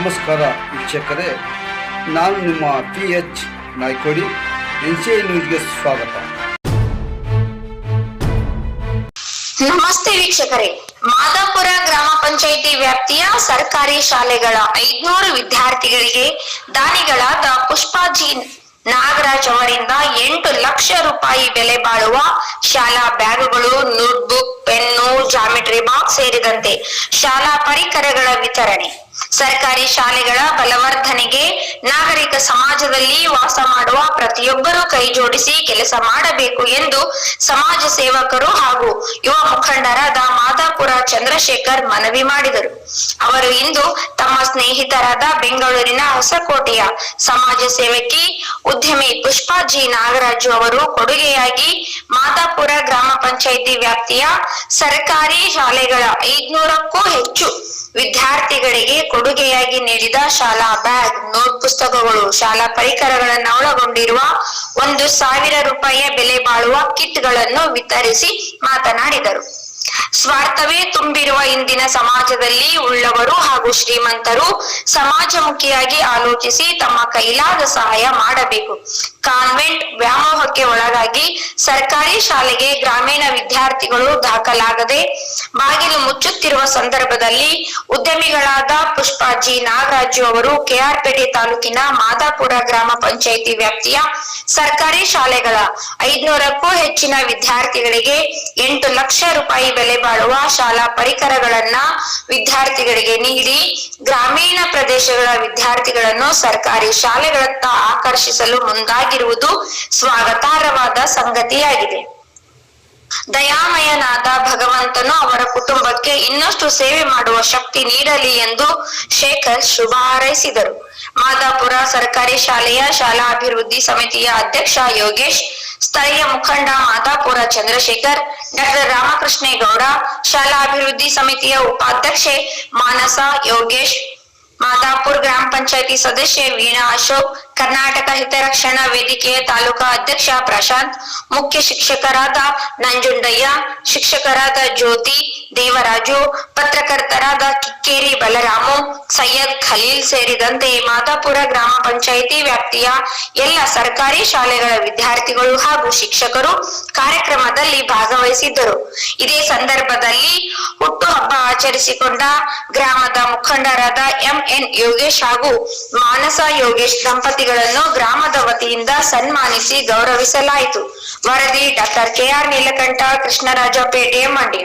ನಮಸ್ಕಾರ ವೀಕ್ಷಕರೇ, ನಾನು ನಿಮ್ಮ P H Naikodi, N C I ನ್ಯೂಸ್ಗೆ ಸ್ವಾಗತ. ನಮಸ್ತೆ ವೀಕ್ಷಕರೇ, ಮಾದಾಪುರ ಗ್ರಾಮ ಪಂಚಾಯಿತಿ ವ್ಯಾಪ್ತಿಯ ಸರ್ಕಾರಿ ಶಾಲೆಗಳ ಐದ್ನೂರು ವಿದ್ಯಾರ್ಥಿಗಳಿಗೆ ದಾನಿಗಳಾದ ಪುಷ್ಪಾಜಿ ನಾಗರಾಜ್ ಅವರಿಂದ ಎಂಟು ಲಕ್ಷ ರೂಪಾಯಿ ಬೆಲೆ ಬಾಳುವ ಶಾಲಾ ಬ್ಯಾಗುಗಳು ನೋಟ್ಬುಕ್ ಪೆನ್ನು ಜಾಮಿಟ್ರಿ ಬಾಕ್ಸ್ ಸೇರಿದಂತೆ ಶಾಲಾ ಪರಿಕರಗಳ ವಿತರಣೆ. ಸರ್ಕಾರಿ ಶಾಲೆಗಳ ಬಲವರ್ಧನೆಗೆ ನಾಗರಿಕ ಸಮಾಜದಲ್ಲಿ ವಾಸ ಮಾಡುವ ಪ್ರತಿಯೊಬ್ಬರೂ ಕೈ ಜೋಡಿಸಿ ಕೆಲಸ ಮಾಡಬೇಕು ಎಂದು ಸಮಾಜ ಸೇವಕರು ಹಾಗೂ ಯುವ ಮುಖಂಡರಾದ ಮಾದಾಪುರ ಚಂದ್ರಶೇಖರ್ ಮನವಿ ಮಾಡಿದರು. ಅವರು ಇಂದು ತಮ್ಮ ಸ್ನೇಹಿತರಾದ ಬೆಂಗಳೂರಿನ ಹೊಸಕೋಟೆಯ ಸಮಾಜ ಸೇವಕಿ ಉದ್ಯಮಿ ಪುಷ್ಪಾ ಜಿ ನಾಗರಾಜು ಅವರು ಕೊಡುಗೆಯಾಗಿ ಮಾದಾಪುರ ಗ್ರಾಮ ಪಂಚಾಯಿತಿ ವ್ಯಾಪ್ತಿಯ ಸರ್ಕಾರಿ ಶಾಲೆಗಳ ಐದ್ನೂರಕ್ಕೂ ಹೆಚ್ಚು ವಿದ್ಯಾರ್ಥಿಗಳಿಗೆ ಕೊಡುಗೆಯಾಗಿ ನೀಡಿದ ಶಾಲಾ ಬ್ಯಾಗ್, ನೋಟ್ ಪುಸ್ತಕಗಳು, ಶಾಲಾ ಪರಿಕರಗಳನ್ನು ಒಳಗೊಂಡಿರುವ ಒಂದು ಸಾವಿರ ರೂಪಾಯಿಯ ಬೆಲೆ ಬಾಳುವ ಕಿಟ್ಗಳನ್ನು ವಿತರಿಸಿ ಮಾತನಾಡಿದರು. ಸ್ವಾರ್ಥವೇ ತುಂಬಿರುವ ಇಂದಿನ ಸಮಾಜದಲ್ಲಿ ಉಳ್ಳವರು ಹಾಗೂ ಶ್ರೀಮಂತರು ಸಮಾಜಮುಖಿಯಾಗಿ ಆಲೋಚಿಸಿ ತಮ್ಮ ಕೈಲಾದ ಸಹಾಯ ಮಾಡಬೇಕು. ಕಾನ್ವೆಂಟ್ ವ್ಯಾಮೋಹಕ್ಕೆ ಒಳಗಾಗಿ ಸರ್ಕಾರಿ ಶಾಲೆಗೆ ಗ್ರಾಮೀಣ ವಿದ್ಯಾರ್ಥಿಗಳು ದಾಖಲಾಗದೆ ಬಾಗಿಲು ಮುಚ್ಚುತ್ತಿರುವ ಸಂದರ್ಭದಲ್ಲಿ ಉದ್ಯಮಿಗಳಾದ ಪುಷ್ಪಾಜಿ ನಾಗರಾಜು ಅವರು ಕೆಆರ್ಪೇಟೆ ತಾಲೂಕಿನ ಮಾದಾಪುರ ಗ್ರಾಮ ಪಂಚಾಯಿತಿ ವ್ಯಾಪ್ತಿಯ ಸರ್ಕಾರಿ ಶಾಲೆಗಳ ಐದ್ನೂರಕ್ಕೂ ಹೆಚ್ಚಿನ ವಿದ್ಯಾರ್ಥಿಗಳಿಗೆ ಎಂಟು ಲಕ್ಷ ರೂಪಾಯಿ ಬೆಲೆ ಬಾಳುವ ಶಾಲಾ ಪರಿಕರಗಳನ್ನ ವಿದ್ಯಾರ್ಥಿಗಳಿಗೆ ನೀಡಿ ಗ್ರಾಮೀಣ ಪ್ರದೇಶಗಳ ವಿದ್ಯಾರ್ಥಿಗಳನ್ನು ಸರ್ಕಾರಿ ಶಾಲೆಗಳತ್ತ ಆಕರ್ಷಿಸಲು ಮುಂದಾಗಿರುವುದು ಸ್ವಾಗತಾರ್ಹವಾದ ಸಂಗತಿಯಾಗಿದೆ. ದಯಾಮಯನಾದ ಭಗವಂತನು ಅವರ ಕುಟುಂಬಕ್ಕೆ ಇನ್ನಷ್ಟು ಸೇವೆ ಮಾಡುವ ಶಕ್ತಿ ನೀಡಲಿ ಎಂದು ಶೇಖರ್ ಶುಭ ಹಾರೈಸಿದರು ಮಾದಾಪುರ ಸರ್ಕಾರಿ ಶಾಲೆಯ ಶಾಲಾ ಅಭಿವೃದ್ಧಿ ಸಮಿತಿಯ ಅಧ್ಯಕ್ಷ ಯೋಗೇಶ್, ಸ್ಥಳೀಯ ಮುಖಂಡ ಮಾದಾಪುರ ಚಂದ್ರಶೇಖರ್, ಡಾಕ್ಟರ್ ರಾಮಕೃಷ್ಣೇಗೌಡ, ಶಾಲಾ ಅಭಿವೃದ್ಧಿ ಸಮಿತಿಯ ಉಪಾಧ್ಯಕ್ಷೆ ಮಾನಸ ಯೋಗೇಶ್, ಮಾದಾಪುರ್ ಗ್ರಾಮ ಪಂಚಾಯತಿ ಸದಸ್ಯೆ ವೀಣಾ ಅಶೋಕ್ ಕರ್ನಾಟಕ ಹಿತರಕ್ಷಣಾ ವೇದಿಕೆಯ ತಾಲೂಕಾ ಅಧ್ಯಕ್ಷ ಪ್ರಶಾಂತ್, ಮುಖ್ಯ ಶಿಕ್ಷಕರಾದ ನಂಜುಂಡಯ್ಯ, ಶಿಕ್ಷಕರಾದ ಜ್ಯೋತಿ ದೇವರಾಜು, ಪತ್ರಕರ್ತರಾದ ಕಿಕ್ಕೇರಿ ಬಲರಾಮು, ಸೈಯದ್ ಖಲೀಲ್ ಸೇರಿದಂತೆ ಮಾತಾಪುರ ಗ್ರಾಮ ಪಂಚಾಯಿತಿ ವ್ಯಾಪ್ತಿಯ ಎಲ್ಲ ಸರ್ಕಾರಿ ಶಾಲೆಗಳ ವಿದ್ಯಾರ್ಥಿಗಳು ಹಾಗೂ ಶಿಕ್ಷಕರು ಕಾರ್ಯಕ್ರಮದಲ್ಲಿ ಭಾಗವಹಿಸಿದ್ದರು. ಇದೇ ಸಂದರ್ಭದಲ್ಲಿ ಹುಟ್ಟುಹಬ್ಬ ಆಚರಿಸಿಕೊಂಡ ಗ್ರಾಮದ ಮುಖಂಡರಾದ ಎಂಎನ್ ಯೋಗೇಶ್ ಹಾಗೂ ಮಾನಸ ಯೋಗೇಶ್ ದಂಪತಿಗಳನ್ನು ಗ್ರಾಮದ ವತಿಯಿಂದ ಸನ್ಮಾನಿಸಿ ಗೌರವಿಸಲಾಯಿತು. ವರದಿ doctor KR Neelakantha Krishnarajpet Mandya.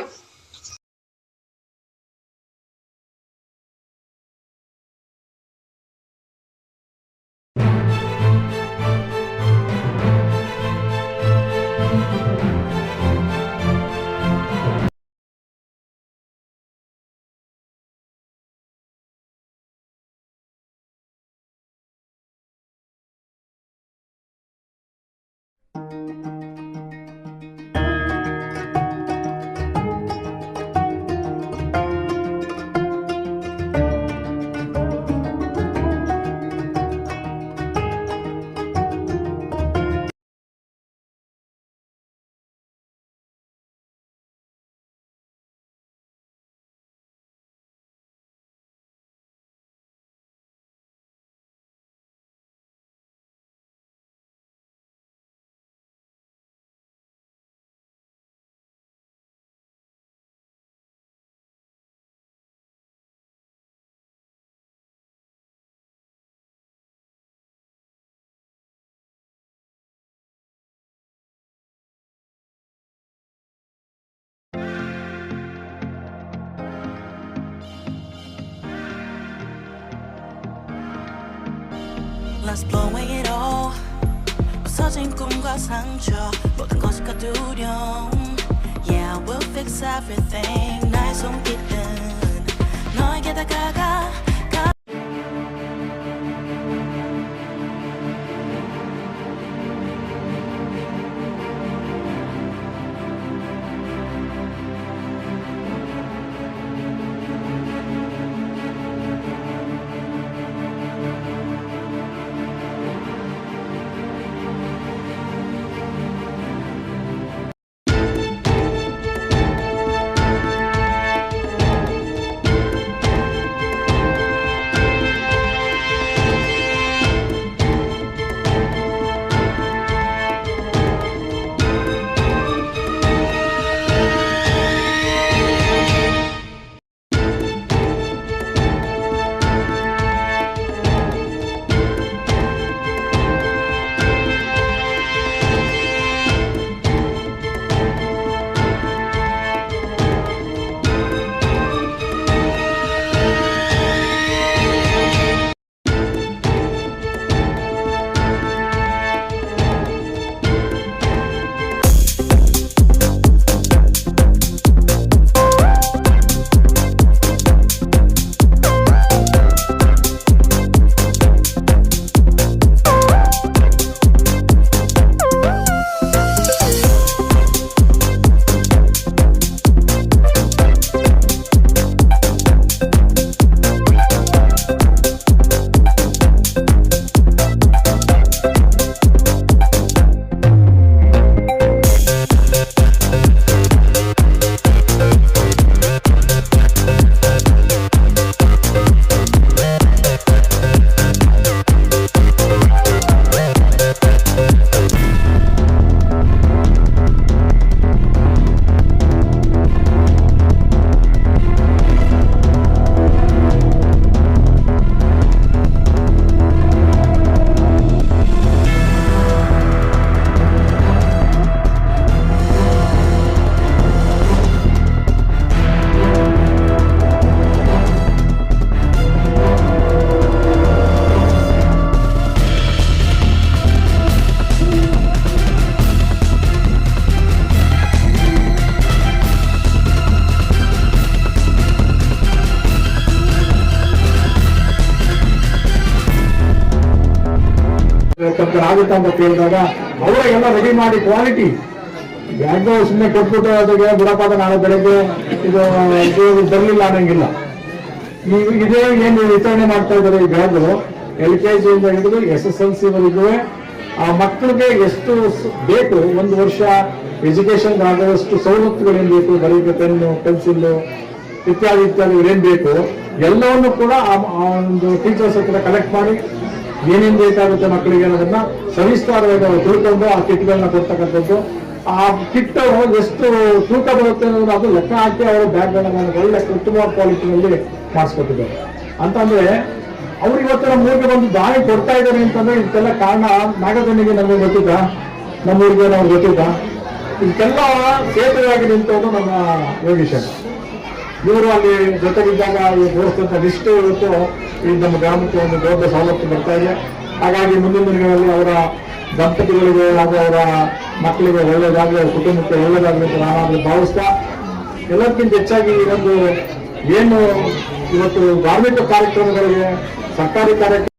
Let's blow it all 부서진 꿈과 상처 모든 것이 가두려움 Yeah, we'll fix everything 나의 손길은 너에게 다가가 ಆಗುತ್ತೆ ಅಂತ ಕೇಳಿದಾಗ ಎಲ್ಲ ರೆಡಿ ಮಾಡಿ ಕ್ವಾಲಿಟಿ ಬ್ಯಾಗ್ ಸುಮ್ಮನೆ ಕೊಟ್ಬಿಟ್ಟು ಅದಕ್ಕೆ ಬಿಡಪಾದ ನಾಳೆ ಬೆಳಗ್ಗೆ ಇದು ಬರಲಿಲ್ಲ ಅನ್ನಂಗಿಲ್ಲ. ನೀವು ಇದೇ ಏನು ವಿತರಣೆ ಮಾಡ್ತಾ ಇದ್ದಾರೆ ಈ ಬ್ಯಾಗ್, ಎಲ್ ಕೆ ಜಿಯಿಂದ ಹಿಡಿದು ಎಸ್ ಎಸ್ ಎಲ್ ಸಿ ವರೆಗೂ ಆ ಮಕ್ಕಳಿಗೆ ಎಷ್ಟು ಬೇಕು, ಒಂದು ವರ್ಷ ಎಜುಕೇಶನ್ ಆಗುವಷ್ಟು ಸವಲತ್ತುಗಳೇನು ಬೇಕು ಬರೀಗೆ ಪೆನ್ನು ಪೆನ್ಸಿಲ್ ಇತ್ಯಾದಿ ಇತ್ಯಾದಿ ಏನ್ ಬೇಕು, ಎಲ್ಲವನ್ನು ಕೂಡ ಆ ಒಂದು ಟೀಚರ್ಸ್ ಹತ್ರ ಕಲೆಕ್ಟ್ ಮಾಡಿ ಏನೇನ್ ಬೇಕಾಗುತ್ತೆ ಮಕ್ಕಳಿಗೆ ಅನ್ನೋದನ್ನ ಸವಿಸ್ತಾರವಾಗಿ ಅವರು ತಿಳ್ಕೊಂಡು ಆ ಕಿಟ್ಗಳನ್ನ ಕೊಡ್ತಕ್ಕಂಥದ್ದು. ಆ ಕಿಟ್ ಎಷ್ಟು ತೂಕ ಬರುತ್ತೆ ಅನ್ನೋದು ಅದು ಲೆಕ್ಕ ಹಾಕಿ ಅವರು ಬ್ಯಾಗ್ಗಳನ್ನ ಒಳ್ಳೆ ಉತ್ತಮ ಕ್ವಾಲಿಟಿನಲ್ಲಿ ಮಾಡಿಸ್ಕೊಟ್ಟಿದ್ದಾರೆ. ಅಂತಂದ್ರೆ ಅವ್ರು ಇವತ್ತು ನಮ್ಮ ಊರಿಗೆ ಬಂದು ದಾರಿ ಕೊಡ್ತಾ ಇದ್ದಾರೆ ಅಂತಂದ್ರೆ ಇದಕ್ಕೆಲ್ಲ ಕಾರಣ ನಾಗದಣ್ಣಿಗೆ ನಮಗೆ ಗೊತ್ತಿದ್ದ? ನಮ್ಮ ಊರಿಗೆ ನಮ್ಗೆ ಗೊತ್ತಿದ್ದ? ಇದಕ್ಕೆಲ್ಲ ಸೇತುವೆಯಾಗಿ ನಿಂತವರು ನಮ್ಮ ಯೋಗೀಶನ್ ಇವರು ಅಲ್ಲಿ ಜೊತೆಗಿದ್ದಾಗ ಬೋಧಿಸಿದಂತ ಲಿಸ್ಟ್ ಇವತ್ತು ಈ ನಮ್ಮ ಗ್ರಾಮಕ್ಕೆ ಒಂದು ದೊಡ್ಡ ಸವಲತ್ತು ಬರ್ತಾ ಇದೆ. ಹಾಗಾಗಿ ಮುಂದಿನ ದಿನಗಳಲ್ಲಿ ಅವರ ದಂಪತಿಗಳಿಗೆ ಹಾಗೂ ಅವರ ಮಕ್ಕಳಿಗೆ ಒಳ್ಳೇದಾಗಲಿ, ಅವರ ಕುಟುಂಬಕ್ಕೆ ಒಳ್ಳೇದಾಗಲಿ ಅಂತ ನಾನಾದ್ರೂ ಭಾವಿಸ್ತಾ, ಎಲ್ಲಕ್ಕಿಂತ ಹೆಚ್ಚಾಗಿ ಈ ಏನು ಇವತ್ತು ಧಾರ್ಮಿಕ ಕಾರ್ಯಕ್ರಮಗಳಿಗೆ ಸರ್ಕಾರಿ ಕಾರ್ಯಕ್ರಮ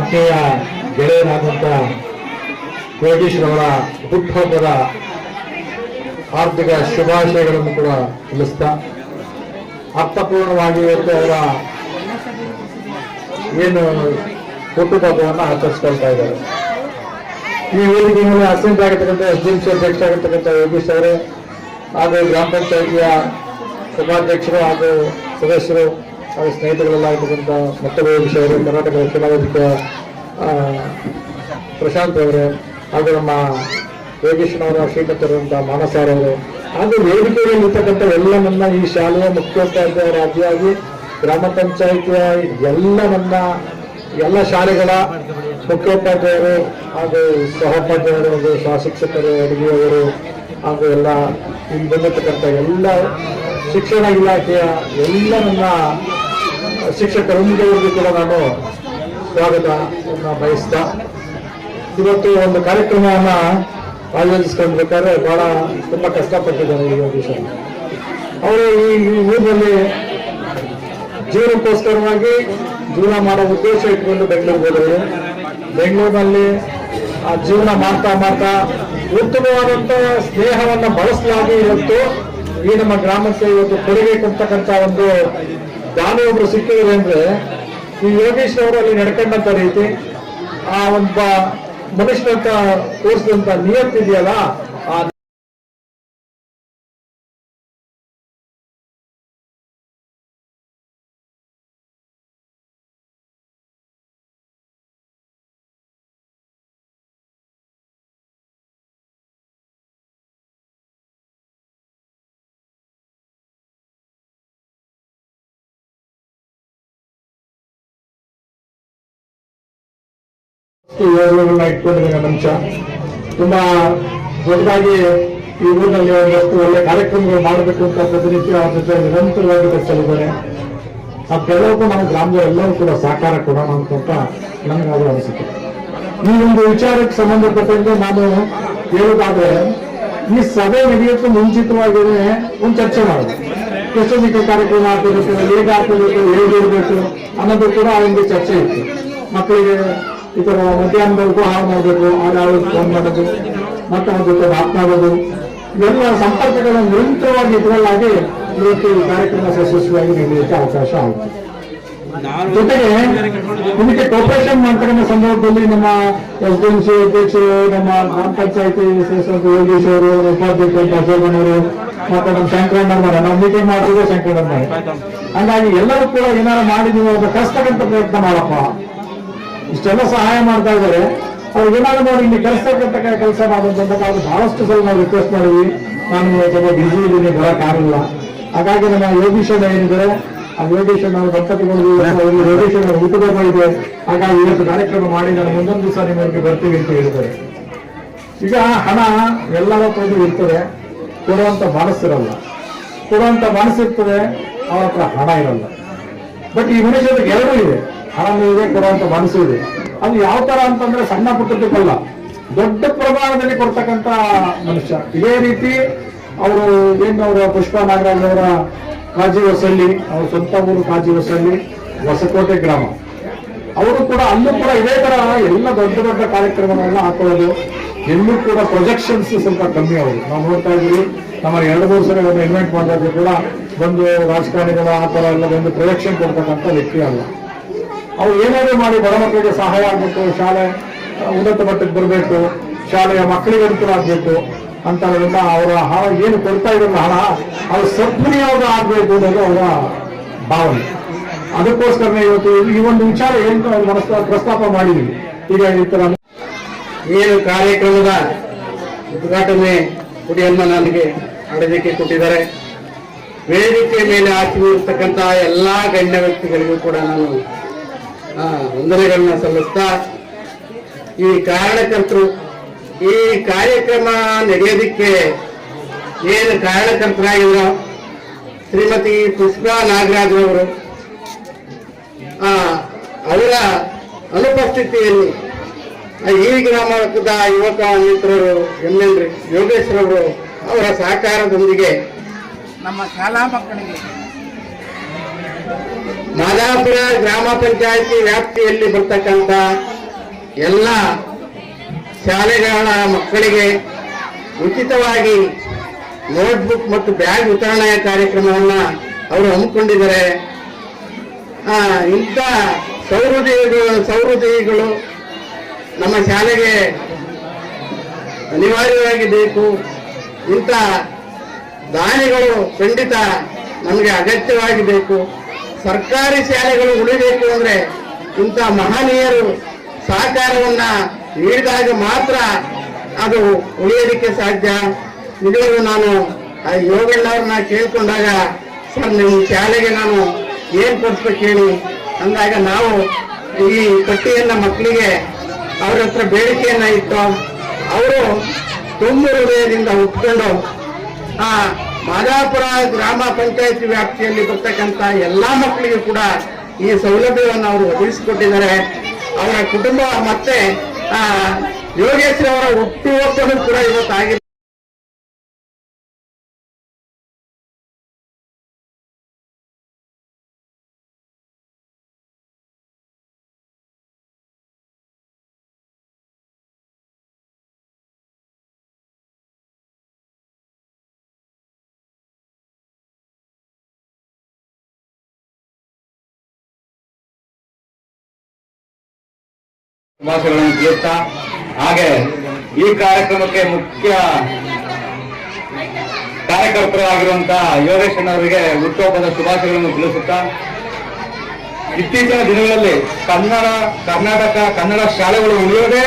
ಆತ್ಮೀಯ ಗೆಳೆಯರಾದಂಥ ಯೋಗೀಶ್ರವರ ಹುಟ್ಟುಹಬ್ಬದ ಆರ್ಥಿಕ ಶುಭಾಶಯಗಳನ್ನು ಕೂಡ ತಿಳಿಸ್ತಾ, ಅರ್ಥಪೂರ್ಣವಾಗಿ ಇವತ್ತು ಅವರ ಏನು ಹುಟ್ಟುಹಬ್ಬವನ್ನು ಆಚರಿಸ್ಕೊಳ್ತಾ ಇದ್ದಾರೆ. ಈ ವೇದಿಕೆ ಮೇಲೆ ಅಸೆಂಬ್ಲಿ ಆಗಿರ್ತಕ್ಕಂಥ ಎಸ್ ಡಿ ಎಂ ಸಿ ಅಧ್ಯಕ್ಷ ಆಗಿರ್ತಕ್ಕಂಥ ಯೋಗೀಶ್ ಅವರೇ ಹಾಗೂ ಗ್ರಾಮ ಪಂಚಾಯಿತಿಯ ಸಭಾಧ್ಯಕ್ಷರು ಹಾಗೂ ಸದಸ್ಯರು ಹಾಗೂ ಸ್ನೇಹಿತರೆಲ್ಲ ಆಗಿರ್ತಕ್ಕಂಥ ಮತ್ತೊಬ್ಬ ವಿಷಯವರು ಅವರು ಕರ್ನಾಟಕ ಪ್ರಶಾಂತ್ ಅವರೇ, ಹಾಗೂ ನಮ್ಮ ಯೋಗೇಶ್ವರವರ ಮಾನಸಾರ ಮಾನಸಾರವರು ಹಾಗೂ ವೇದಿಕೆಯಲ್ಲಿ ಇರ್ತಕ್ಕಂಥ ಎಲ್ಲ ನನ್ನ ಈ ಶಾಲೆಯ ಮುಖ್ಯೋಪಾಧ್ಯಾಯರ ಆದಿಯಾಗಿ ಗ್ರಾಮ ಪಂಚಾಯಿತಿಯ ಎಲ್ಲ ನನ್ನ ಎಲ್ಲ ಶಾಲೆಗಳ ಮುಖ್ಯೋಪಾಧ್ಯಾಯರು ಹಾಗೂ ಸಹೋಪಾಧ್ಯಾಯರು ಹಾಗೂ ಸಹಶಿಕ್ಷಕರು ಅಡುಗೆಯವರು ಹಾಗೂ ಎಲ್ಲ ಇಲ್ಲಿ ಬಂದಿರ್ತಕ್ಕಂಥ ಎಲ್ಲ ಶಿಕ್ಷಣ ಇಲಾಖೆಯ ಎಲ್ಲ ನನ್ನ ಶಿಕ್ಷಕರೊಂದಿಗೆ ಕೂಡ ನಾನು ಸ್ವಾಗತವನ್ನು ಬಯಸ್ತಾ. ಇವತ್ತು ಒಂದು ಕಾರ್ಯಕ್ರಮವನ್ನ ಆಯೋಜಿಸ್ಕೊಂಡ್ಬೇಕಾದ್ರೆ ಬಹಳ ತುಂಬಾ ಕಷ್ಟಪಟ್ಟಿದ್ದಾರೆ ಈ ಯೋಗೇಶ್ ಅವರು ಈ ಊರಿನಲ್ಲಿ ಜೀವನಕ್ಕೋಸ್ಕರವಾಗಿ ಜೀವನ ಮಾಡೋ ಉದ್ದೇಶ ಇಟ್ಕೊಂಡು ಬೆಂಗಳೂರಿಗೆ ಹೋದರು. ಬೆಂಗಳೂರಿನಲ್ಲಿ ಆ ಜೀವನ ಮಾಡ್ತಾ ಮಾಡ್ತಾ ಉತ್ತಮವಾದಂಥ ಸ್ನೇಹವನ್ನು ಬಳಸಲಾಗಿ ಇವತ್ತು ಈ ನಮ್ಮ ಗ್ರಾಮಕ್ಕೆ ಇವತ್ತು ಕೊಡುಗೆ ಕೊಡ್ತಕ್ಕಂತ ಒಂದು ದಾನ ಒಬ್ರು ಸಿಕ್ಕಿದ್ರೆ ಅಂದ್ರೆ ಈ ಯೋಗೇಶ್ ಅವರು ಅಲ್ಲಿ ನಡ್ಕೊಂಡಂತ ರೀತಿ ಆ ಒಬ್ಬ ಮನುಷ್ಯನಂತ ತೋರಿಸಿದಂತ ನಿಯತ್ತಿದೆಯಲ್ಲ, ಆ ಯೋಗಗಳನ್ನ ಇಟ್ಕೊಂಡಿದ್ದೇನೆ ಮನುಷ್ಯ ತುಂಬಾ ದೊಡ್ಡದಾಗಿ ಈ ಊರಿನಲ್ಲಿ ಒಂದಷ್ಟು ಒಳ್ಳೆ ಕಾರ್ಯಕ್ರಮಗಳು ಮಾಡಬೇಕು ಅಂತ ಪ್ರತಿನಿತ್ಯ ಅವ್ರ ಜೊತೆ ನಿರಂತರವಾಗಿ ಬೆಚ್ಚಲಿದ್ದೇನೆ ಆ ಕೆಲವೊಬ್ಬ ನಮ್ಮ ಗ್ರಾಮದವರೆಲ್ಲರೂ ಕೂಡ ಸಹಕಾರ ಕೊಡೋಣ ಅಂತ ನನಗಾದ್ರೂ ಅನಿಸುತ್ತೆ. ಈ ಒಂದು ವಿಚಾರಕ್ಕೆ ಸಂಬಂಧಪಟ್ಟಂತೆ ನಾನು ಹೇಳೋದಾದ್ರೆ ಈ ಸಭೆ ನಡೆಯೋಕ್ಕೂ ಮುಂಚಿತವಾಗಿಯೇ ಒಂದು ಚರ್ಚೆ ಮಾಡೋದು. ಎಷ್ಟೊಂದಿಗೆ ಕಾರ್ಯಕ್ರಮ ಹಾಕಬೇಕು ಹೇಗೆ ಹಾಕಬೇಕು ಹೇಗೆ ಇರಬೇಕು ಅನ್ನೋದು ಕೂಡ ಒಂದು ಚರ್ಚೆ ಇತ್ತು. ಮಕ್ಕಳಿಗೆ ಈ ಮಧ್ಯಾಹ್ನದ ಮಧ್ಯಾಹ್ನದವರೆಗೂ ಹಾಳು ಮಾಡಬೇಕು ಆಗಾಗ ಫೋನ್ ಮಾಡೋದು ಮತ್ತೆ ಅವ್ರ ಜೊತೆ ಮಾತನಾಡೋದು ಇವೆಲ್ಲ ಸಂಪರ್ಕಗಳನ್ನು ನಿರಂತರವಾಗಿ ಇದರಲ್ಲಾಗಿ ಇವತ್ತು ಈ ಕಾರ್ಯಕ್ರಮ ಯಶಸ್ವಿಯಾಗಿ ನಡೆಯಲಿಕ್ಕೆ ಅವಕಾಶ ಆಗುತ್ತೆ. ಜೊತೆಗೆ ನಿಮಗೆ ಕೋಪರೇಷನ್ ಮಾಡ್ತಕ್ಕಂಥ ಸಂದರ್ಭದಲ್ಲಿ ನಮ್ಮ ಎಸ್ ಡಿ ಎಂ ಸಿ ಅಧ್ಯಕ್ಷರು ನಮ್ಮ ಗ್ರಾಮ ಪಂಚಾಯತಿ ಯೋಗೀಶ್ ಅವರು ಉಪಾಧ್ಯಕ್ಷರು ಬಸವಣ್ಣವರು ಮತ್ತೆ ನಮ್ಮ ಶಂಕರಣ್ಣ ನಾವು ಮೀಟಿಂಗ್ ಮಾಡ್ತಿದ್ದೆ ಶಂಕರಣ್ಣ ಹಂಗಾಗಿ ಎಲ್ಲರೂ ಕೂಡ ಏನಾರು ಮಾಡಿದೀವಿ ಅಂತ ಕಷ್ಟಕ್ಕಂತ ಪ್ರಯತ್ನ ಮಾಡಪ್ಪ. ಇಷ್ಟೆಲ್ಲ ಸಹಾಯ ಮಾಡ್ತಾ ಇದ್ದಾರೆ. ಅವ್ರಿಗೆ ಏನಾದ್ರು ನೋಡಿ ಇಲ್ಲಿ ಕಲಿಸ್ತಕ್ಕಂಥ ಕೆಲಸ ಮಾಡೋದಂತ ಅವ್ರು ಬಹಳಷ್ಟು ಸಲ ನಾವು ರಿಕ್ವೆಸ್ಟ್ ಮಾಡಿದ್ವಿ. ನಾನು ಸ್ವಲ್ಪ ಬಿಸಿ ಇದ್ದೀನಿ ಬರೋಕ್ಕಾಗಲ್ಲ ಹಾಗಾಗಿ ನಮ್ಮ ಯೋಗೀಶನ್ ಏನಿದ್ದಾರೆ ಆ ಯೋಗೀಶನ್ ನಾವು ದಂಪತಿಗಳು ಯೋಗೇಶ್ವರ ಹುಟ್ಟುಹಬ್ಬ ಇದೆ. ಹಾಗಾಗಿ ಇವತ್ತು ಕಾರ್ಯಕ್ರಮ ಮಾಡಿ ನಾನು ಒಂದೊಂದು ದಿವಸ ನಿಮಗೆ ಬರ್ತೀವಿ ಅಂತ ಹೇಳಿದ್ದಾರೆ. ಈಗ ಹಣ ಎಲ್ಲರ ಹತ್ರನೂ ಇರ್ತದೆ. ಕೊಡುವಂಥ ಮನಸ್ಸಿರಲ್ಲ. ಕೊಡುವಂಥ ಮನಸ್ಸಿರ್ತದೆ ಅವರ ಹತ್ರ ಹಣ ಇರಲ್ಲ. ಬಟ್ ಈ ಮನುಷ್ಯರಿಗೆ ಎರಡೂ ಇದೆ. ಇದೆ ಕೊಡುವಂತ ಮನಸ್ಸು ಇದೆ. ಅದು ಯಾವ ತರ ಅಂತಂದ್ರೆ ಸಣ್ಣ ಪುಟ್ಟದಕ್ಕಲ್ಲ. ದೊಡ್ಡ ಪ್ರಮಾಣದಲ್ಲಿ ಕೊಡ್ತಕ್ಕಂತ ಮನುಷ್ಯ. ಇದೇ ರೀತಿ ಅವರು ಏನು ಅವರ ಪುಷ್ಪ ನಾಗರಾಜ್ ಅವರ ಕಾಜಿ ಹೊಸಳ್ಳಿ, ಅವ್ರ ಸ್ವಂತ ಊರು ಕಾಜಿ ಹೊಸಳ್ಳಿ, ಹೊಸಕೋಟೆ ಗ್ರಾಮ. ಅವರು ಕೂಡ ಅಲ್ಲೂ ಕೂಡ ಇದೇ ತರ ಎಲ್ಲ ದೊಡ್ಡ ದೊಡ್ಡ ಕಾರ್ಯಕ್ರಮಗಳನ್ನ ಹಾಕೊಳ್ಳೋದು. ಎಲ್ಲೂ ಕೂಡ ಪ್ರೊಜೆಕ್ಷನ್ಸ್ ಸ್ವಲ್ಪ ಕಮ್ಮಿ ಅವರು ನಾವು ನೋಡ್ತಾ ಇದ್ದೀವಿ ನಮ್ಮ ಎರಡು ಮೂರು ಸಲ ಇನ್ವೆಂಟ್ ಮಾಡಿದಾಗ ಕೂಡ ಒಂದು ರಾಜಕಾರಣಿಗಳು ಆ ತರ ಎಲ್ಲ ಒಂದು ಪ್ರೊಜೆಕ್ಷನ್ ಕೊಡ್ತಕ್ಕಂಥ ವ್ಯಕ್ತಿ ಅಲ್ಲ. ಅವ್ರು ಏನಾದ್ರು ಮಾಡಿ ಬಡ ಮಕ್ಕಳಿಗೆ ಸಹಾಯ ಆಗಬೇಕು, ಶಾಲೆ ಉನ್ನತ ಮಟ್ಟಕ್ಕೆ ಬರಬೇಕು, ಶಾಲೆಯ ಮಕ್ಕಳಿಗೆ ಅನುಕೂಲ ಆಗಬೇಕು ಅಂತ ಹೇಳೋದ್ರಿಂದ ಅವರ ಹಣ ಏನು ಕೊಡ್ತಾ ಇರೋಲ್ಲ ಹಣ ಅದು ಸದ್ವಿನಿಯೋಗ ಆಗಬೇಕು ಅನ್ನೋದು ಅವರ ಭಾವನೆ. ಅದಕ್ಕೋಸ್ಕರನೇ ಇವತ್ತು ಈ ಒಂದು ವಿಚಾರ ಏನು ಪ್ರಸ್ತಾಪ ಮಾಡಿದ್ವಿ. ಈಗ ಈ ತರ ಏನು ಕಾರ್ಯಕ್ರಮದ ಉದ್ಘಾಟನೆ ಕುಡಿಯನ್ನ ನನಗೆ ಮಾಡೋದಕ್ಕೆ ಕೊಟ್ಟಿದ್ದಾರೆ. ವೇದಿಕೆ ಮೇಲೆ ಹಾಕಿರ್ತಕ್ಕಂಥ ಎಲ್ಲಾ ಗಣ್ಯ ವ್ಯಕ್ತಿಗಳಿಗೂ ಕೂಡ ನಾನು ವಂದನೆಗಳನ್ನ ಸಲ್ಲಿಸ್ತಾ ಈ ಕಾರಣಕರ್ತರು ಈ ಕಾರ್ಯಕ್ರಮ ನಡೆಯೋದಿಕ್ಕೆ ಏನು ಕಾರಣಕರ್ತರಾಗಿದ್ರು? ಶ್ರೀಮತಿ ಪುಷ್ಪಾ ನಾಗರಾಜ್ ಅವರು. ಆ, ಅವರ ಅನುಪಸ್ಥಿತಿಯಲ್ಲಿ ಆ ಈ ಗ್ರಾಮದ ಯುವಕ ಮಿತ್ರರು ಎಂ ಎಲ್ ಯೋಗೇಶ್ವರವರು ಅವರ ಸಹಕಾರದೊಂದಿಗೆ ನಮ್ಮ ಶಾಲಾ ಮಕ್ಕಳಿಗೆ ಮಾದಾಪುರ ಗ್ರಾಮ ಪಂಚಾಯಿತಿ ವ್ಯಾಪ್ತಿಯಲ್ಲಿ ಬರ್ತಕ್ಕಂಥ ಎಲ್ಲ ಶಾಲೆಗಳ ಮಕ್ಕಳಿಗೆ ಉಚಿತವಾಗಿ ನೋಟ್ಬುಕ್ ಮತ್ತು ಬ್ಯಾಗ್ ವಿತರಣೆಯ ಕಾರ್ಯಕ್ರಮವನ್ನ ಅವರು ಹಮ್ಮಿಕೊಂಡಿದ್ದಾರೆ. ಇಂಥ ಸೌಹೃದಯಗಳು, ಸೌಹೃದಯಿಗಳು ನಮ್ಮ ಶಾಲೆಗೆ ಅನಿವಾರ್ಯವಾಗಿ ಬೇಕು ಇಂಥ ದಾನಿಗಳು ಖಂಡಿತ ನಮಗೆ ಅಗತ್ಯವಾಗಿ ಬೇಕು ಸರ್ಕಾರಿ ಶಾಲೆಗಳು ಉಳಿಬೇಕು ಅಂದ್ರೆ ಇಂಥ ಮಹನೀಯರು ಸಹಕಾರವನ್ನ ನೀಡಿದಾಗ ಮಾತ್ರ ಅದು ಉಳಿಯೋದಕ್ಕೆ ಸಾಧ್ಯ. ನಿಜವಾಗ್ಲೂ ನಾನು, ಆ ಯೋಗಣ್ಣವ್ರನ್ನ ಕೇಳ್ಕೊಂಡಾಗ, ಸರ್, ನಿಮ್ಮ ಶಾಲೆಗೆ ನಾನು ಏನ್ ಕೊಡ್ಸ್ಬೇಕು ಹೇಳಿ? ಅಂದಾಗ ನಾವು ಈ ಪಟ್ಟಿಯನ್ನ ಮಕ್ಕಳಿಗೆ ಅವ್ರ ಹತ್ರ ಬೇಡಿಕೆಯನ್ನ ಇಟ್ಟು, ಅವರು ತುಂಬ ಹೃದಯದಿಂದ ಒಪ್ಕೊಂಡು, ಆ ಮಾದಾಪುರ ಗ್ರಾಮ ಪಂಚಾಯತಿ ವ್ಯಾಪ್ತಿಯಲ್ಲಿ ಬರ್ತಕ್ಕಂಥ ಎಲ್ಲಾ ಮಕ್ಕಳಿಗೆ ಕೂಡ ಈ ಸೌಲಭ್ಯವನ್ನು ಅವರು ಒದಗಿಸಿಕೊಟ್ಟಿದ್ದಾರೆ. ಅವರ ಕುಟುಂಬ ಮತ್ತೆ ಯೋಗೇಶ್ವರ ಅವರ ಹುಟ್ಟುಹಬ್ಬನು ಕೂಡ ಇವತ್ತಾಗಿದೆ. ಶುಭಾಶಯಗಳನ್ನು ತಿಳಿಸ್ತಾ ಹಾಗೆ ಈ ಕಾರ್ಯಕ್ರಮಕ್ಕೆ ಮುಖ್ಯ ಕಾರ್ಯಕರ್ತರಾಗಿರುವಂತಹ ಯೋಗೇಶಣ್ಣವರಿಗೆ ಹುಟ್ಟುಹಬ್ಬದ ಶುಭಾಶಯಗಳನ್ನು ತಿಳಿಸುತ್ತಾ, ಇತ್ತೀಚಿನ ದಿನಗಳಲ್ಲಿ ಕನ್ನಡ, ಕರ್ನಾಟಕ, ಕನ್ನಡ ಶಾಲೆಗಳು ಉಳಿಯೋದೇ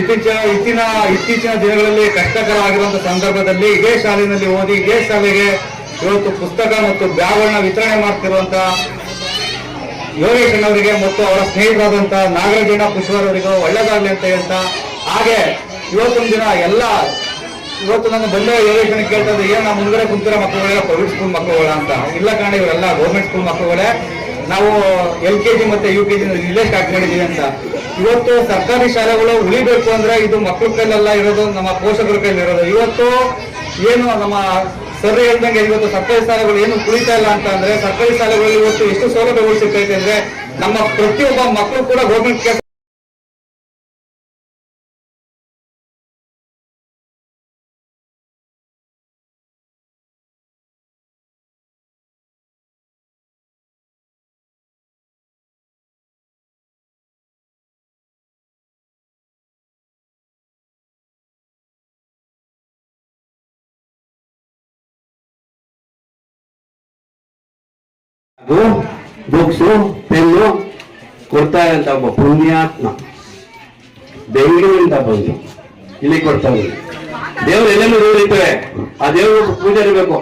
ಇತ್ತೀಚಿನ, ಇತ್ತಿನ, ಇತ್ತೀಚಿನ ದಿನಗಳಲ್ಲಿ ಕಷ್ಟಕರವಾಗಿರುವಂತಹ ಸಂದರ್ಭದಲ್ಲಿ ಇದೇ ಶಾಲೆಯಲ್ಲಿ ಓದಿ, ಇದೇ ಶಾಲೆಗೆ ಇವತ್ತು ಪುಸ್ತಕ ಮತ್ತು ಬ್ಯಾಗ್ಗಳನ್ನ ವಿತರಣೆ ಮಾಡ್ತಿರುವಂತಹ ಯೋಗೇಶಣ್ಣವರಿಗೆ ಮತ್ತು ಅವರ ಸ್ನೇಹಿತರಾದಂತ ನಾಗರಾಜಣ್ಣ ಪುಷ್ಪರವರಿಗೂ ಒಳ್ಳೇದಾಗಲಿ ಅಂತ ಹೇಳ್ತಾ. ಹಾಗೆ ಇವತ್ತೊಂದು ದಿನ ಎಲ್ಲ ಇವತ್ತು ನಾನು ಬಂದ ಯೋಗೇಶನ ಕೇಳ್ತದೆ ಏನು ಏನ್ ನಮ್ಮ ಮುಂದೆ ಕುಂತಿರೋ ಮಕ್ಕಳುಗಳೇ ಪ್ರೈವೇಟ್ ಸ್ಕೂಲ್ ಮಕ್ಕಳುಗಳ ಅಂತ. ಇಲ್ಲ ಕಾರಣ ಇವರೆಲ್ಲ ಗೌರ್ಮೆಂಟ್ ಸ್ಕೂಲ್ ಮಕ್ಕಳುಗಳೇ. ನಾವು ಎಲ್ ಕೆ ಜಿ ಮತ್ತೆ ಯು ಕೆ ಜಿ ಇಲ್ಲೇ ಸ್ಟಾರ್ಟ್ ಅಂತ. ಇವತ್ತು ಸರ್ಕಾರಿ ಶಾಲೆಗಳು ಉಳಿಬೇಕು ಅಂದ್ರೆ ಇದು ಮಕ್ಕಳ ಕೈಲೆಲ್ಲ ಇರೋದು, ನಮ್ಮ ಪೋಷಕರ ಕೈಲಿ ಇರೋದು ಇವತ್ತು ಏನು ನಮ್ಮ ಸರ್ ಹೇಳ್ದಂಗೆ ಇವತ್ತು ಸರ್ಕಾರಿ ಶಾಲೆಗಳು ಏನು ಕುಳಿತಾ ಇಲ್ಲ ಅಂತ ಅಂದ್ರೆ ಸರ್ಕಾರಿ ಶಾಲೆಗಳಲ್ಲಿ ಇವತ್ತು ಎಷ್ಟು ಸೌಲಭ್ಯಗಳು ಸಿಗ್ತೈತೆ ಅಂದ್ರೆ ನಮ್ಮ ಪ್ರತಿಯೊಬ್ಬ ಮಕ್ಕಳು ಕೂಡ ಗೌರ್ಮೆಂಟ್ ಬುಕ್ಸು, ಪೆನ್ನು ಕೊಡ್ತಾರೆ ಅಂತ ಒಬ್ಬ ಪುಣ್ಯಾತ್ಮ. ಬೆಂಗಳೂರಿಂದ ಬಂದು ಇಲ್ಲಿ ಕೊಡ್ತಾರೆ ದೇವ್ರು ಎಲ್ಲೆಲ್ಲೂ ಆ ದೇವ್ರ ಪೂಜೆ ಇರಬೇಕು.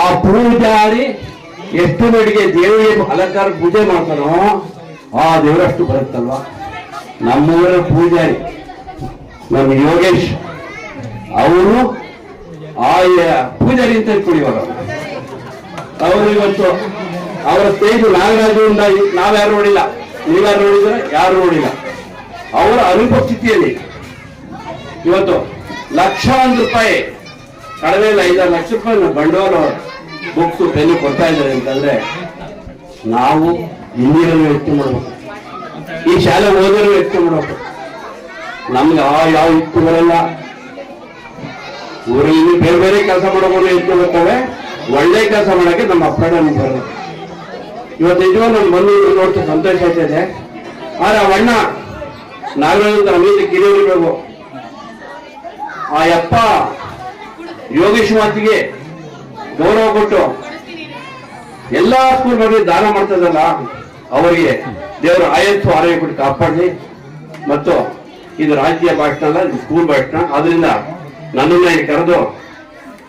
ಆ ಪೂಜಾರಿ ಎಷ್ಟು ಮಡಿಗೆ ದೇವರಿಗೆ ಅಲಂಕಾರ ಪೂಜೆ ಮಾಡ್ತಾನೋ ಆ ದೇವರಷ್ಟು ಬರುತ್ತಲ್ವಾ? ನಮ್ಮೂರ ಪೂಜಾರಿ, ನಮ್ಮ ಯೋಗೇಶ್ ಅವರು ಆ ಪೂಜಾರಿ ಅಂತ ಇಟ್ಕೊಳ್ಳಿ ಅವರು ಇವತ್ತು ಅವರ ಸ್ನೇಹಿತರು ನಾಗರಾಜು ನಾವ್ಯಾರು ನೋಡಿಲ್ಲ. ನೀವ್ಯಾರು ನೋಡಿದ್ರೆ? ಯಾರು ನೋಡಿಲ್ಲ. ಅವರ ಅನುಪಸ್ಥಿತಿಯಲ್ಲಿ ಇವತ್ತು ಲಕ್ಷಾಂತರ ರೂಪಾಯಿ, ಕಡಿಮೆ ಇಲ್ಲ, ಐದಾರು ಲಕ್ಷ ರೂಪಾಯಿ ಬಂಡವಾಳ ಬುಕ್ಸ್ ಪೆನ್ನು ಕೊಡ್ತಾ ಇದ್ದಾರೆ ಅಂತಂದ್ರೆ ನಾವು ಇಂದಿರನ್ನು ವ್ಯಕ್ತಿ ಮಾಡಬೇಕು? ಈ ಶಾಲೆ ಓದಿರೋ ವ್ಯಕ್ತಿ ಮಾಡಬೇಕು? ನಮ್ಗೆ ಆ ಯಾವ ಯುಕ್ತಿಗಳೆಲ್ಲ ಊರಲ್ಲಿ ಬೇರೆ ಬೇರೆ ಕೆಲಸ ಮಾಡೋಕೊಂಡು ಇಟ್ಕೊಳ್ತೇವೆ ಒಳ್ಳೆ ಕೆಲಸ ಮಾಡಕ್ಕೆ ನಮ್ಮ ಅಪ್ಪಡ ಬರೋದು ಇವತ್ತು ನಿಜವಾಗ ನಮ್ಮ ಬಂದು ನೋಡ್ತಾ ಸಂತೋಷ ಆಯ್ತದೆ ಆದ್ರೆ ಆ ಅಣ್ಣ ನಾಗರಾಜ್ ನಮಗೆ ಕಿರಿಯರಿರ್ಬೇಕು ಆ ಯಪ್ಪ ಯೋಗೇಶ್ ಮಾತಿಗೆ ಗೌರವ ಕೊಟ್ಟು ಎಲ್ಲಾ ಸ್ಕೂಲ್ ಮಕ್ಕಳಿಗೆ ದಾನ ಮಾಡ್ತದಲ್ಲ ಅವರಿಗೆ ದೇವರ ಆಯಸ್ಸು ಆರೋಗ್ಯ ಕೊಟ್ಟು ಕಾಪಾಡಲಿ. ಮತ್ತು ಇದು ರಾಜ್ಯ ಭಾಷಣ ಅಲ್ಲ, ಇದು ಸ್ಕೂಲ್ ಭಾಷಣ. ಆದ್ರಿಂದ ನನ್ನನ್ನ ಇಲ್ಲಿ ಕರೆದು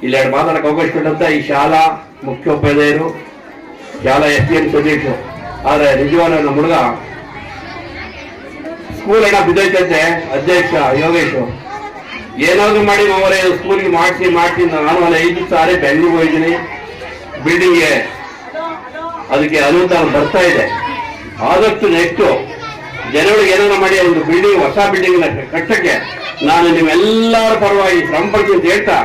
ಇಲ್ಲಿ ಎರಡು ಮಾತಾಡಕ್ಕೆ ಅವಕಾಶ ಕೊಟ್ಟಂತ ಈ ಶಾಲಾ ಮುಖ್ಯೋಪಾಧ್ಯಾಯರು ಶಾಲಾ ಎಸ್ ಡಿ ಆದರೆ ಆದ್ರೆ ನಿಜವಾದ ನಮ್ಮ ಹುಡುಗ ಸ್ಕೂಲ್ ಅಣ್ಣ ಬಿದ್ದೈತಂತೆ ಅಧ್ಯಕ್ಷ, ಯೋಗೇಶ್. ಏನಾದ್ರು ಮಾಡಿ ಅವರೇ ಸ್ಕೂಲ್ಗೆ ಮಾಡಿಸಿ ಮಾಡಿಸಿ, ನಾನು ಒಂದು ಐದು ಸಾರಿ ಬೆಂಗಳೂರು ಹೋಗಿದ್ದೀನಿ. ಬಿಲ್ಡಿಂಗ್ಗೆ ಅದಕ್ಕೆ ಅನುದಾನ ಬರ್ತಾ ಇದೆ. ಆದಷ್ಟು ನೆಕ್ಸ್ಟು ಜನಗಳಿಗೆ ಏನಾದ್ರು ಮಾಡಿ, ಒಂದು ಬಿಲ್ಡಿಂಗ್ ಹೊಸ ಬಿಲ್ಡಿಂಗ್ ಕಟ್ಟಕ್ಕೆ ನಾನು ನಿಮ್ಮೆಲ್ಲರ ಪರವಾಗಿ ಸಂಪರ್ಕ ಹೇಳ್ತಾ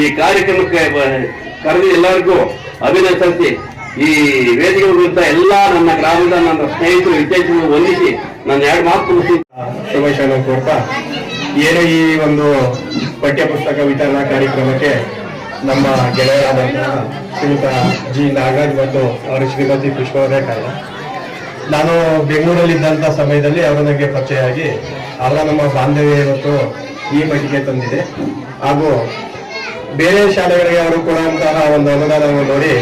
ಈ ಕಾರ್ಯಕ್ರಮಕ್ಕೆ ಕರೆದು ಎಲ್ಲರಿಗೂ ಅಭಿನಂದಿಸಿ ಈ ವೇದಿಕೆ ವಿರುದ್ಧ ಎಲ್ಲ ನನ್ನ ಗ್ರಾಮದ ನನ್ನ ಸ್ನೇಹಿತರು, ವಿದ್ಯಾರ್ಥಿಗಳು ವಂದಿಸಿ ನನ್ನ ಎರಡು ಮಾತು ಮುಗಿಸಿ. ಶುಭಾಶಯ ಕೋರ್ತಾ ಏನು ಈ ಒಂದು ಪಠ್ಯ ಪುಸ್ತಕ ವಿತರಣಾ ಕಾರ್ಯಕ್ರಮಕ್ಕೆ ನಮ್ಮ ಗೆಳೆಯರಾದಂತಹ ಶ್ರೀಯುತ ಜಿ ನಾಗರಾಜ್ ಮತ್ತು ಅವರ ಶ್ರೀಮತಿ ಪುಷ್ಪ ಅವರೇ ಕಾರಣ ನಾನು ಬೆಂಗಳೂರಲ್ಲಿದ್ದಂಥ ಸಮಯದಲ್ಲಿ ಅವರು ನನಗೆ ಪರಿಚಯ ಆಗಿ ಅವರ ನಮ್ಮ ಬಾಂಧವ್ಯ ಇವತ್ತು ಈ ಮಟ್ಟಿಗೆ ತಂದಿದೆ. ಹಾಗೂ ಬೇರೆ ಶಾಲೆಗಳಿಗೆ ಅವರು ಕೊಡುವಂತಹ ಒಂದು ಅನುದಾನವನ್ನು ನೋಡಿ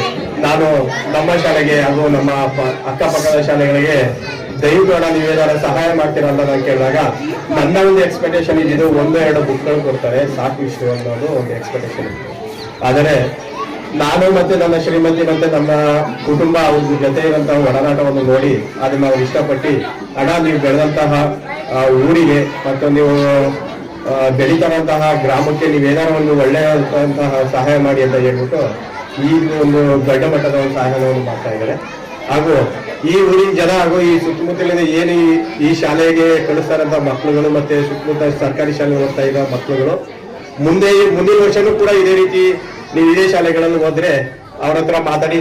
ನಾನು ನಮ್ಮ ಶಾಲೆಗೆ ಹಾಗೂ ನಮ್ಮ ಅಕ್ಕಪಕ್ಕದ ಶಾಲೆಗಳಿಗೆ ದಯವಿಟ್ಟು ಹಣ ನೀವೇನಾದ್ರು ಸಹಾಯ ಮಾಡ್ತೀರಾ ಅಂತ ನಾನು ಕೇಳಿದಾಗ, ನನ್ನ ಒಂದು ಎಕ್ಸ್ಪೆಕ್ಟೇಷನ್ ಇದು ಒಂದು ಎರಡು ಬುಕ್ಗಳು ಕೊಡ್ತಾರೆ, ಸಾಕು ಇಷ್ಟು ಅನ್ನೋದು ಒಂದು ಎಕ್ಸ್ಪೆಕ್ಟೇಷನ್ ಆದರೆ ನಾನು ಮತ್ತೆ ನನ್ನ ಶ್ರೀಮತಿ ಮತ್ತೆ ನಮ್ಮ ಕುಟುಂಬ ಅವ್ರ ಜೊತೆ ಇರುವಂತಹ ಒಡನಾಟವನ್ನು ನೋಡಿ ಅದನ್ನ ಅವ್ರು ಇಷ್ಟಪಟ್ಟು ಹಣ ನೀವು ಬೆಳೆದಂತಹ ಊರಿಗೆ ಮತ್ತು ನೀವು ಬೆಳೀತಾರಂತಹ ಗ್ರಾಮಕ್ಕೆ ನೀವೇನಾದ್ರು ಒಂದು ಒಳ್ಳೆಯಂತಹ ಸಹಾಯ ಮಾಡಿ ಅಂತ ಹೇಳ್ಬಿಟ್ಟು ಈ ಒಂದು ದೊಡ್ಡ ಮಟ್ಟದ ಒಂದು ಸಹಾಯವನ್ನು ಮಾಡ್ತಾ ಇದ್ದಾರೆ. ಹಾಗೂ ಈ ಊರಿನ ಜನ ಹಾಗೂ ಈ ಸುತ್ತಮುತ್ತಲಿನ ಏನು ಈ- ಶಾಲೆಗೆ ಕಳಿಸ್ತಾರಂತ ಮಕ್ಕಳುಗಳು ಮತ್ತೆ ಸುತ್ತಮುತ್ತ ಸರ್ಕಾರಿ ಶಾಲೆ ಓದ್ತಾ ಇರೋ ಮಕ್ಕಳುಗಳು, ಮುಂದೆ ಮುಂದಿನ ವರ್ಷನೂ ಕೂಡ ಇದೇ ರೀತಿ ನೀವು ಇದೇ ಶಾಲೆಗಳಲ್ಲಿ ಹೋದ್ರೆ ಅವರ ಹತ್ರ ಮಾತಾಡಿ